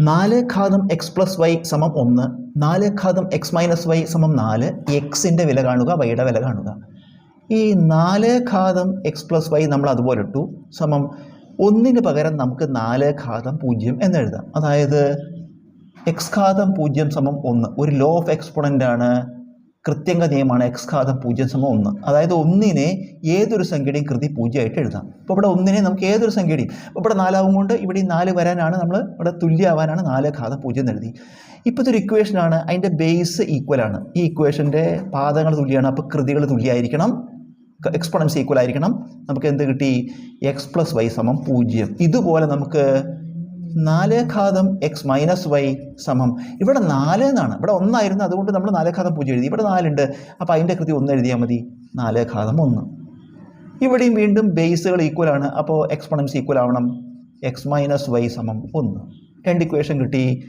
നാല് ഘാതം X plus Y സമം ഒന്ന് നാല് ഘാതം എക്സ് മൈനസ് വൈ സമം നാല് എക്സിന്റെ വില കാണുക വൈയുടെ വില കാണുക. ഈ നാല് ഘാതം എക്സ് പ്ലസ് വൈ നമ്മൾ അതുപോലെ ഇട്ടു സമം ഒന്നിന് പകരം നമുക്ക് നാല് ഘാതം പൂജ്യം എന്നെഴുതാം അതായത് എക്സ് ഘാതം പൂജ്യം സമം ഒന്ന് ഒരു ലോ ഓഫ് എക്സ്പോണന്റ് ആണ്. കൃത്യങ്ക നിയമമാണ് എക്സ് ഘാതം പൂജ്യം സമം ഒന്ന്. അതായത് ഒന്നിനെ ഏതൊരു സംഖ്യയുടെയും കൃതി പൂജ്യമായിട്ട് എഴുതാം. അപ്പോൾ ഇവിടെ ഒന്നിനെ നമുക്ക് ഏതൊരു സംഖ്യയുടെയും ഇവിടെ നാലാവും കൊണ്ട് ഇവിടെ ഈ നാല് വരാനാണ് നമ്മൾ ഇവിടെ തുല്യമാവാനാണ് നാല് ഘാതം പൂജ്യം എഴുതി. ഇപ്പോഴത്തെ ഒരു ഇക്വേഷനാണ് അതിന്റെ ബേസ് ഈക്വൽ ആണ്. ഈ ഇക്വേഷന്റെ പാദങ്ങൾ തുല്യമാണ്. അപ്പോൾ കൃതികൾ തുല്യമായിരിക്കണം. എക്സ്പോണൻസ് ഈക്വൽ ആയിരിക്കണം. നമുക്ക് എന്ത് കിട്ടി? എക്സ് പ്ലസ് വൈ സമം പൂജ്യം. ഇതുപോലെ നമുക്ക് നാല് ഘാതം എക്സ് മൈനസ് വൈ സമം. ഇവിടെ നാല് എന്നാണ്. ഇവിടെ ഒന്നായിരുന്നു അതുകൊണ്ട് നമ്മൾ നാല് ഘാതം പൂജ്യം എഴുതി. ഇവിടെ നാലുണ്ട്. അപ്പോൾ അതിന്റെ കൃതി ഒന്ന് എഴുതിയാൽ മതി. നാല് ഘാതം ഒന്ന്. ഇവിടെയും വീണ്ടും ബേസുകൾ ഈക്വൽ ആണ്. അപ്പോൾ എക്സ്പണൻസ് ഈക്വൽ ആവണം. എക്സ് മൈനസ് വൈ സമം ഒന്ന്. രണ്ട് ഇക്വേഷൻ കിട്ടി.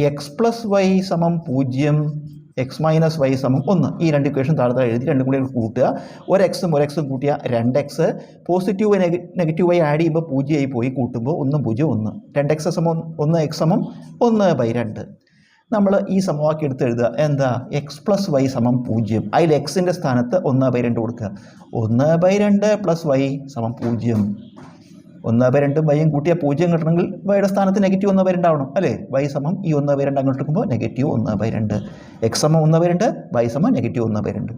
എക്സ് പ്ലസ് വൈ സമം പൂജ്യം. എക്സ് മൈനസ് വൈ സമം ഒന്ന്. ഈ രണ്ട് ഇക്വേഷൻ താഴെ എഴുതി രണ്ടും കൂടി കൂട്ടുക. ഒരു എക്സും ഒരു എക്സും കൂട്ടിയ രണ്ട് X positive negative Y add ചെയ്യുമ്പോൾ പൂജ്യമായി പോയി കൂട്ടുമ്പോൾ ഒന്നും പൂജ്യം ഒന്ന്. രണ്ട് എക്സ് സമം ഒന്ന് എക്സ് സമം ഒന്ന് ബൈ രണ്ട്. നമ്മൾ ഈ സമവാക്യം എടുത്ത് എഴുതുക. എന്താ? എക്സ് പ്ലസ് വൈ സമം പൂജ്യം. അതിൽ എക്സിന്റെ സ്ഥാനത്ത് ഒന്ന് ബൈ രണ്ട് കൊടുക്കുക. ഒന്ന് ബൈ രണ്ട് പ്ലസ് വൈ സമം പൂജ്യം. ഒന്ന് ബൈ രണ്ടും വൈയും കൂട്ടിയാൽ പൂജ്യം കിട്ടണമെങ്കിൽ വൈയുടെ സ്ഥാനത്ത് നെഗറ്റീവ് ഒന്ന് ബൈ രണ്ടാവണം അല്ലേ? വൈ സമം ഈ ഒന്ന് ബൈ രണ്ട് അങ്ങോട്ട് എടുക്കുമ്പോൾ നെഗറ്റീവ് ഒന്ന് ബൈ രണ്ട്. എക്സ് സമം ഒന്ന് ബൈ രണ്ട് വൈ സമം നെഗറ്റീവ് ഒന്ന് ബൈ രണ്ട്.